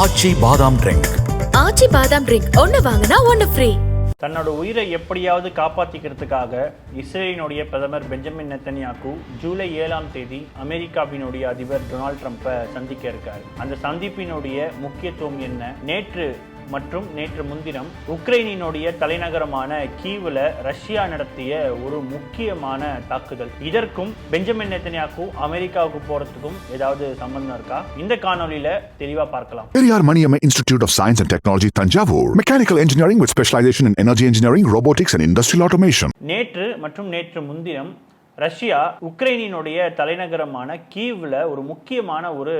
ஆச்சி பாதாம் ட்ரிங்க் ஆச்சி பாதாம் ட்ரிங்க் ஒன்னு வாங்கினா ஒன்னு ஃப்ரீ தன்னோட உயிரை எப்படியாவது காப்பாற்றிக்கிறதுக்காக இஸ்ரேலினுடைய பிரதமர் பெஞ்சமின் நெத்தனியாக்கு ஜூலை ஏழாம் தேதி அமெரிக்காவினுடைய அதிபர் டொனால்ட் ட்ரம்ப்பை சந்திக்க இருக்காரு. அந்த சந்திப்பினுடைய முக்கியத்துவம் என்ன? நேற்று மற்றும் நேற்று முன்தினம் உக்ரைனினுடைய தலைநகரமான கீவ்ல ரஷ்யா நடத்திய ஒரு முக்கியமான தாக்குதல் இதற்கும் பெஞ்சமின் நெத்தனியாக்கு அமெரிக்காவுக்கு போறதுக்கும் ஏதாவது சம்பந்தம் இருக்கா இந்த காணொளியில தெளிவா பார்க்கலாம் Periyar Maniamma Institute of Science and Technology, Tanjavur. Mechanical engineering with specialization in energy engineering, robotics, and industrial automation. நேற்று மற்றும் நேற்று முன்தினம் ரஷ்யா உக்ரைனினுடைய தலைநகரமான கீவ்ல ஒரு முக்கியமான ஒரு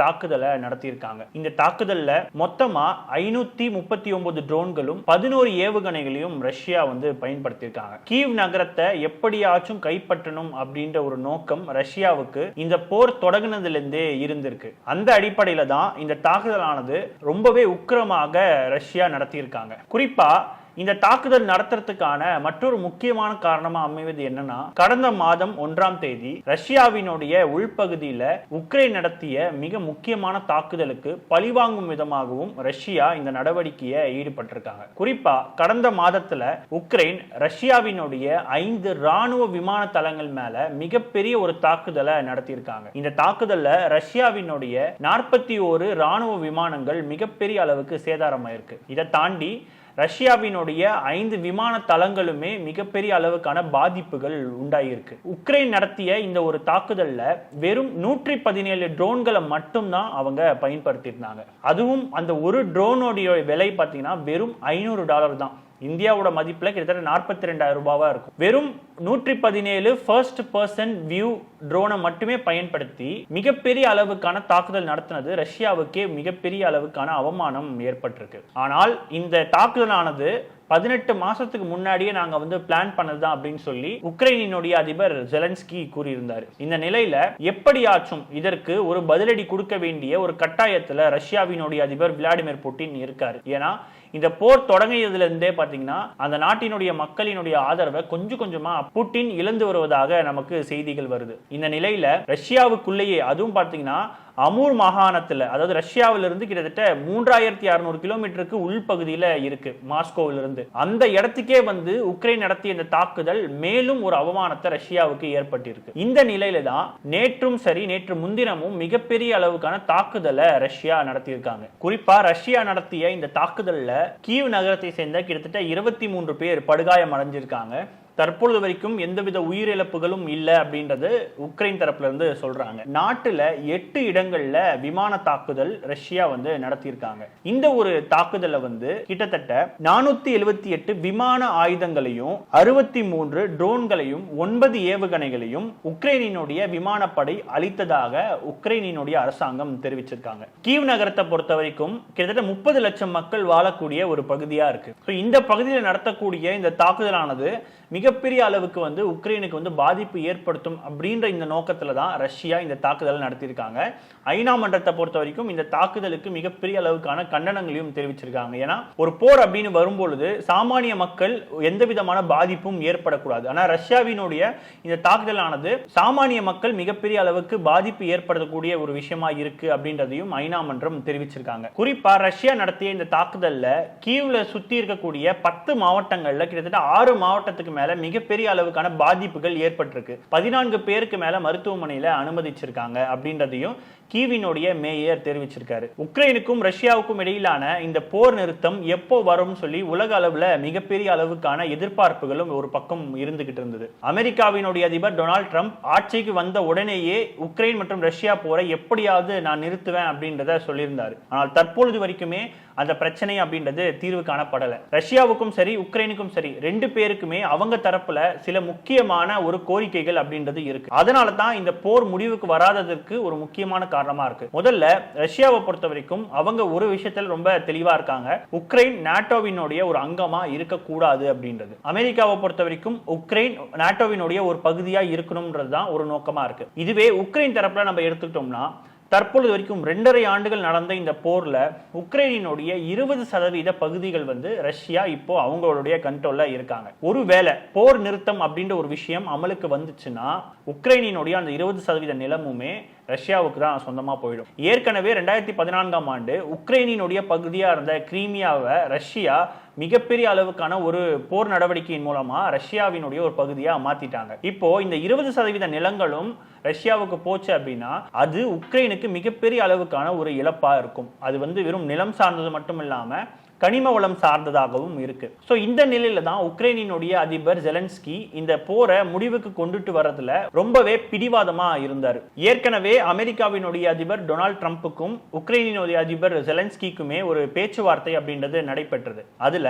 தாக்குதலை நடத்தியிருக்காங்க. இந்த தாக்குதல்ல மொத்தமா ஐநூத்தி முப்பத்தி ஒன்பது ட்ரோன்களும் பதினோரு ஏவுகணைகளையும் ரஷ்யா வந்து பயன்படுத்தியிருக்காங்க. கீவ் நகரத்தை எப்படியாச்சும் கைப்பற்றணும் அப்படின்ற ஒரு நோக்கம் ரஷ்யாவுக்கு இந்த போர் தொடங்கினதுலேருந்தே இருந்திருக்கு. அந்த அடிப்படையில தான் இந்த தாக்குதலானது ரொம்பவே உக்கிரமாக ரஷ்யா நடத்தியிருக்காங்க. குறிப்பா இந்த தாக்குதல் நடத்துறதுக்கான மற்றொரு முக்கியமான காரணமா அமைவது என்னன்னா கடந்த மாதம் ஒன்றாம் தேதி ரஷ்யாவினுடைய உள்பகுதியில உக்ரைன் நடத்திய மிக முக்கியமான தாக்குதலுக்கு பழிவாங்கும் விதமாகவும் ரஷ்யா இந்த நடவடிக்கையை ஈடுபட்டிருக்காங்க. குறிப்பா கடந்த மாதத்துல உக்ரைன் ரஷ்யாவினுடைய ஐந்து ராணுவ விமான தளங்கள் மேல மிகப்பெரிய ஒரு தாக்குதலை நடத்தியிருக்காங்க. இந்த தாக்குதல்ல ரஷ்யாவினுடைய நாற்பத்தி ஒரு ராணுவ விமானங்கள் மிகப்பெரிய அளவுக்கு சேதாரமாயிருக்கு. இதை தாண்டி ரஷ்யாவினுடைய ஐந்து விமான தளங்களுமே மிகப்பெரிய அளவுக்கான பாதிப்புகள் உண்டாகியிருக்கு உக்ரைன் நடத்திய இந்த ஒரு தாக்குதல்ல வெறும் நூற்றி பதினேழு ட்ரோன்களை மட்டும்தான் அவங்க பயன்படுத்தியிருந்தாங்க. அதுவும் அந்த ஒரு ட்ரோனுடைய விலை பார்த்தீங்கன்னா வெறும் ஐநூறு டாலர் தான். இந்தியாவோட மதிப்பில் கிட்டத்தட்ட நாற்பத்தி ரெண்டாயிரம் ரூபாவாக இருக்கும். வெறும் நூற்றி பதினேழு ஃபர்ஸ்ட் பர்சன் வியூ ட்ரோனை மட்டுமே பயன்படுத்தி மிகப்பெரிய அளவுக்கான தாக்குதல் நடத்தினது ரஷ்யாவுக்கே மிகப்பெரிய அளவுக்கான அவமானம் ஏற்பட்டிருக்கு. ஆனால் இந்த தாக்குதலானது பதினெட்டு மாசத்துக்கு முன்னாடியே நாங்க வந்து பிளான் பண்ணதுதான் அப்படின்னு சொல்லி உக்ரைனினுடைய அதிபர் ஜெலன்ஸ்கி கூறியிருந்தார். இந்த நிலையில எப்படியாச்சும் இதற்கு ஒரு பதிலடி கொடுக்க வேண்டிய ஒரு கட்டாயத்துல ரஷ்யாவினுடைய அதிபர் விளாடிமிர் புட்டின் இருக்காரு. ஏன்னா இந்த போர் தொடங்கியதுலேருந்தே பார்த்தீங்கன்னா அந்த நாட்டினுடைய மக்களினுடைய ஆதரவை கொஞ்சம் கொஞ்சமா புட்டின் இழந்து வருவதாக நமக்கு செய்திகள் வருது. இந்த நிலையில ரஷ்யாவுக்குள்ளேயே அதுவும் பார்த்தீங்கன்னா அமூர் மாகாணத்தில் அதாவது ரஷ்யாவிலிருந்து கிட்டத்தட்ட மூன்றாயிரத்தி அறுநூறு கிலோமீட்டருக்கு உள்பகுதியில் இருக்கு மாஸ்கோவிலிருந்து. அந்த இடத்துக்கே வந்து உக்ரைன் நடத்திய இந்த தாக்குதல் மேலும் ஒரு அவமானத்தை ரஷ்யாவுக்கு ஏற்பட்டிருக்கு. இந்த நிலையில தான் நேற்றும் சரி நேற்று முன்தினமும் மிகப்பெரிய அளவுக்கான தாக்குதலை ரஷ்யா நடத்தியிருக்காங்க. குறிப்பா ரஷ்யா நடத்திய இந்த தாக்குதலில் கீவ் நகரத்தை சேர்ந்த கிட்டத்தட்ட இருபத்தி மூன்று பேர் படுகாயம் அடைஞ்சிருக்காங்க தற்பொழுது வரைக்கும் எந்தவித உயிரிழப்புகளும் இல்லை அப்படின்றது உக்ரைன் தரப்புல இருந்து சொல்றாங்க. நாட்டுல எட்டு இடங்கள்ல விமான தாக்குதல் ரஷ்யா வந்து நடத்தியிருக்காங்க. இந்த ஒரு தாக்குதலை வந்து கிட்டத்தட்ட நானூத்தி எழுபத்தி எட்டு விமான ஆயுதங்களையும் அறுபத்தி மூன்று ட்ரோன்களையும் ஒன்பது ஏவுகணைகளையும் உக்ரைனினுடைய விமானப்படை அளித்ததாக உக்ரைனினுடைய அரசாங்கம் தெரிவிச்சிருக்காங்க. கீவ் நகரத்தை பொறுத்த வரைக்கும் கிட்டத்தட்ட முப்பது லட்சம் மக்கள் வாழக்கூடிய ஒரு பகுதியா இருக்கு. இந்த பகுதியில் நடத்தக்கூடிய இந்த தாக்குதலானது மிகப்பெரிய அளவுக்கு வந்து உக்ரைனுக்கு வந்து பாதிப்பு ஏற்படுத்தும் அப்படின்ற இந்த நோக்கத்தில் தான் ரஷ்யா இந்த தாக்குதலை நடத்தியிருக்காங்க. ஐநா மன்றத்தை பொறுத்த வரைக்கும் இந்த தாக்குதலுக்கு மிகப்பெரிய அளவுக்கான கண்டனங்களையும் தெரிவிச்சிருக்காங்க. ஏன்னா ஒரு போர் அப்படின்னு வரும்பொழுது சாமானிய மக்கள் எந்த விதமான பாதிப்பும் ஏற்படக்கூடாது. ஆனால் ரஷ்யாவினுடைய இந்த தாக்குதலானது சாமானிய மக்கள் மிகப்பெரிய அளவுக்கு பாதிப்பு ஏற்படுத்தக்கூடிய ஒரு விஷயமா இருக்கு அப்படின்றதையும் ஐநா மன்றம் தெரிவிச்சிருக்காங்க. குறிப்பா ரஷ்யா நடத்திய இந்த தாக்குதல்ல கீவ்ல சுத்தி இருக்கக்கூடிய பத்து மாவட்டங்கள்ல கிட்டத்தட்ட ஆறு மாவட்டத்துக்கு மேல மிகப்பெரிய அளவுக்கான பாதிப்புகள் ஏற்பட்டிருக்கு. பதினான்கு பேருக்கு மேல மருத்துவமனையில அனுமதிச்சிருக்காங்க அப்படின்றதையும் கீவினுடைய மேயர் தெரிவிச்சிருக்காரு. உக்ரைனுக்கும் ரஷ்யாவுக்கும் இடையிலான இந்த போர் நிறுத்தம் எப்போ வரும்னு சொல்லி உலக அளவுல மிகப்பெரிய அளவுக்கான எதிர்பார்ப்புகளும் ஒரு பக்கம் இருந்துகிட்டு இருந்தது. அமெரிக்காவினுடைய அதிபர் டொனால்ட் ட்ரம்ப் ஆட்சிக்கு வந்த உடனேயே உக்ரைன் மற்றும் ரஷ்யா போரை எப்படியாவது நான் நிறுத்துவேன் அப்படின்றத சொல்லியிருந்தாரு. ஆனால் தற்பொழுது வரைக்குமே அந்த பிரச்சனை அப்படின்றது தீர்வு காணப்படல. ரஷ்யாவுக்கும் சரி உக்ரைனுக்கும் சரி ரெண்டு பேருக்குமே அவங்க தரப்புல சில முக்கியமான ஒரு கோரிக்கைகள் அப்படின்றது இருக்கு. அதனால தான் இந்த போர் முடிவுக்கு வராததற்கு ஒரு முக்கியமான காரணமா இருக்கு. முதல்ல ரஷ்யாவை பொறுத்த வரைக்கும் அவங்க ஒரு விஷயத்தில் ரொம்ப தெளிவா இருக்காங்க. உக்ரைன் நாட்டோவினுடைய ஒரு அங்கமா இருக்கக்கூடாது அப்படின்றது. அமெரிக்காவை பொறுத்த வரைக்கும் உக்ரைன் நாட்டோவினுடைய ஒரு பகுதியா இருக்கணும்ன்றது தான் ஒரு நோக்கமா இருக்கு. இதுவே உக்ரைன் தரப்புல நம்ம எடுத்துக்கிட்டோம்னா தற்பொழுது வரைக்கும் ரெண்டரை ஆண்டுகள் நடந்த இந்த போரில் உக்ரைனினுடைய இருபது சதவீத பகுதிகள் வந்து ரஷ்யா இப்போ அவங்களுடைய கண்ட்ரோலில் இருக்காங்க. ஒருவேளை போர் நிறுத்தம் அப்படின்ற ஒரு விஷயம் அமலுக்கு வந்துச்சுன்னா உக்ரைனினுடைய அந்த இருபது சதவீத நிலமுமே ரஷ்யாவுக்கு தான் சொந்தமாக போயிடும். ஏற்கனவே ரெண்டாயிரத்தி பதினான்காம் ஆண்டு உக்ரைனினுடைய பகுதியாக இருந்த கிரீமியாவை ரஷ்யா மிகப்பெரிய அளவுக்கான ஒரு போர் நடவடிக்கையின் மூலமா ரஷ்யாவினுடைய ஒரு பகுதியா மாத்திட்டாங்க. இப்போ இந்த இருபது சதவீத நிலங்களும் ரஷ்யாவுக்கு போச்சு அப்படின்னா அது உக்ரைனுக்கு மிகப்பெரிய அளவுக்கான ஒரு இழப்பா இருக்கும். அது வந்து வெறும் நிலம் சார்ந்தது மட்டும் இல்லாம கனிம வளம் சார்ந்ததாகவும் இருக்கு. ஸோ இந்த நிலையில தான் உக்ரைனினுடைய அதிபர் ஜெலன்ஸ்கி இந்த போரை முடிவுக்கு கொண்டுட்டு வர்றதுல ரொம்பவே பிடிவாதமா இருந்தார். ஏற்கனவே அமெரிக்காவினுடைய அதிபர் டொனால்ட் ட்ரம்ப்புக்கும் உக்ரைனினுடைய அதிபர் ஜெலன்ஸ்கிக்குமே ஒரு பேச்சுவார்த்தை அப்படின்றது நடைபெற்றது. அதுல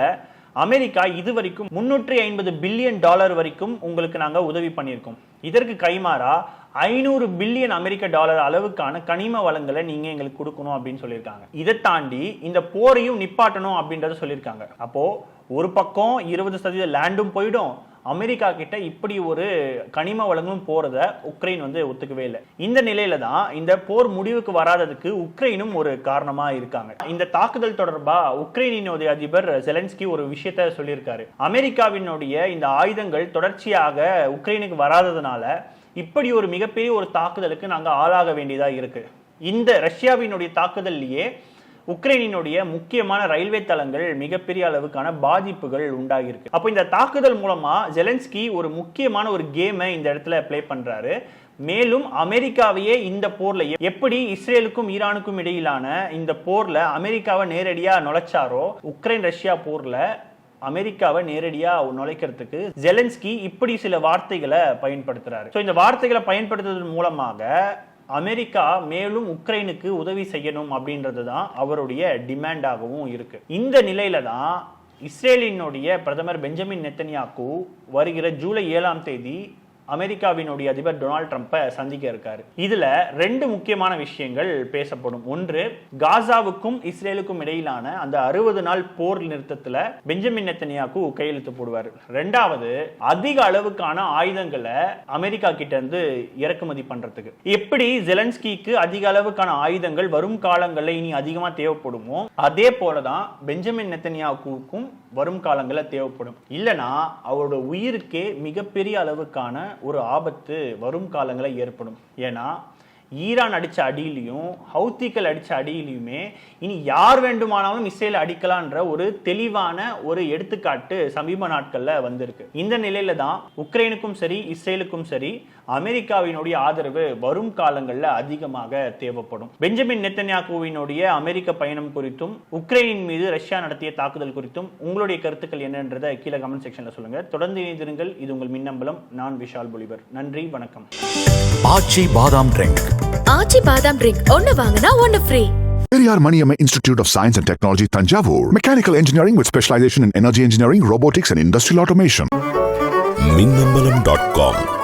அமெரிக்கா இது வரைக்கும் முன்னூற்றி ஐம்பது பில்லியன் டாலர் வரைக்கும் உங்களுக்கு நாங்கள் உதவி பண்ணியிருக்கோம். இதற்கு கைமாறா ஐநூறு பில்லியன் அமெரிக்க டாலர் அளவுக்கான கனிம வளங்களை நீங்க எங்களுக்கு கொடுக்கணும் அப்படின்னு சொல்லியிருக்காங்க. இதை தாண்டி இந்த போரையும் நிப்பாட்டணும் அப்படின்றத சொல்லியிருக்காங்க. அப்போ ஒரு பக்கம் இருபது சதவீத லேண்டும் போயிடும். அமெரிக்கா கிட்ட இப்படி ஒரு கனிம வளங்களும் போறத உக்ரைன் வந்து ஒத்துக்கவே இல்லை. இந்த நிலையில தான் இந்த போர் முடிவுக்கு வராததுக்கு உக்ரைனும் ஒரு காரணமா இருக்காங்க. இந்த தாக்குதல் தொடர்பா உக்ரைனினுடைய அதிபர் செலன்ஸ்கி ஒரு விஷயத்த சொல்லியிருக்காரு. அமெரிக்காவினுடைய இந்த ஆயுதங்கள் தொடர்ச்சியாக உக்ரைனுக்கு வராததுனால இப்படி ஒரு மிகப்பெரிய ஒரு தாக்குதலுக்கு நாங்கள் ஆளாக வேண்டியதாக இருக்கு. இந்த ரஷ்யாவினுடைய தாக்குதல்லையே உக்ரைனினுடைய முக்கியமான ரயில்வே தளங்கள் மிகப்பெரிய அளவுக்கான பாதிப்புகள் உண்டாகியிருக்கு. அப்போ இந்த தாக்குதல் மூலமா ஜெலன்ஸ்கி ஒரு முக்கியமான ஒரு கேமை இந்த இடத்துல ப்ளே பண்றாரு. மேலும் அமெரிக்காவையே இந்த போர்ல எப்படி இஸ்ரேலுக்கும் ஈரானுக்கும் இடையிலான இந்த போர்ல அமெரிக்காவை நேரடியாக நுழைச்சாரோ உக்ரைன் ரஷ்யா போர்ல அமெரிக்காவை நேரடியா நுழைக்கிறதுக்கு ஜெலன்ஸ்கி இப்படி சில வார்த்தைகளை பயன்படுத்துறாரு. ஸோ இந்த வார்த்தைகளை பயன்படுத்துவதன் மூலமாக அமெரிக்கா மேலும் உக்ரைனுக்கு உதவி செய்யணும் அப்படின்றது தான் அவருடைய டிமாண்டாகவும் இருக்கு. இந்த நிலையில தான் இஸ்ரேலினுடைய பிரதமர் பெஞ்சமின் நெத்தன்யாக்கு வருகிற ஜூலை ஏழாம் தேதி அமெரிக்காவினுடைய அதிபர் டொனால்ட் ட்ரம்ப்பை சந்திக்க இருக்காரு. இதுல ரெண்டு முக்கியமான விஷயங்கள் பேசப்படும். ஒன்று காசாவுக்கும் இஸ்ரேலுக்கும் இடையிலான அந்த அறுபது நாள் போர் நிறுத்தத்துல பெஞ்சமின் நெத்தனியாக்கு கையெழுத்து போடுவார். ரெண்டாவது அதிக அளவுக்கான ஆயுதங்களை அமெரிக்கா கிட்ட இருந்து இறக்குமதி பண்றதுக்கு. எப்படி ஜெலன்ஸ்கிக்கு அதிக அளவுக்கான ஆயுதங்கள் வரும் காலங்களில் இனி அதிகமா தேவைப்படுமோ அதே போலதான் பெஞ்சமின் நெத்தனியாவுக்கும் வரும் காலங்களில் தேவைப்படும். இல்லைனா அவரோட உயிருக்கே மிகப்பெரிய அளவுக்கான ஒரு ஆபத்து வரும் காலங்களில் ஏற்படும். ஏன்னா ஈரான் அடித்த அடியிலையும் ஹவுத்திகள் அடித்த அடியிலையுமே இனி யார் வேண்டுமானாலும் இஸ்ரேல் அடிக்கலான்ற ஒரு தெளிவான ஒரு எடுத்துக்காட்டு சமீப நாட்களில் வந்திருக்கு. இந்த நிலையில தான் உக்ரைனுக்கும் சரி இஸ்ரேலுக்கும் சரி அமெரிக்காவினுடைய ஆதரவு வரும் காலங்களில் அதிகமாக தேவைப்படும். பெஞ்சமின் நெத்தன்யாகுவினுடைய அமெரிக்க பயணம் குறித்தும் உக்ரைனின் மீது ரஷ்யா நடத்திய தாக்குதல் குறித்தும் உங்களுடைய கருத்துக்கள் என்னன்றதை கீழே கமெண்ட் செக்ஷன்ல சொல்லுங்க. தொடர்ந்து இணைந்திருங்கள். இது உங்கள் மின்னம்பலம். நான் விஷால் பொலிவர். நன்றி. வணக்கம். ஆச்சி பாதாம் ட்ரிங்க். ஆச்சி பாதாம் ட்ரிங்க். ஒன்னு வாங்கினா ஒன்னு free Periyar Maniamma Institute of Science and Technology, Tanjavur. Mechanical engineering with specialization in energy engineering, robotics, and industrial automation. Minnambalam dot com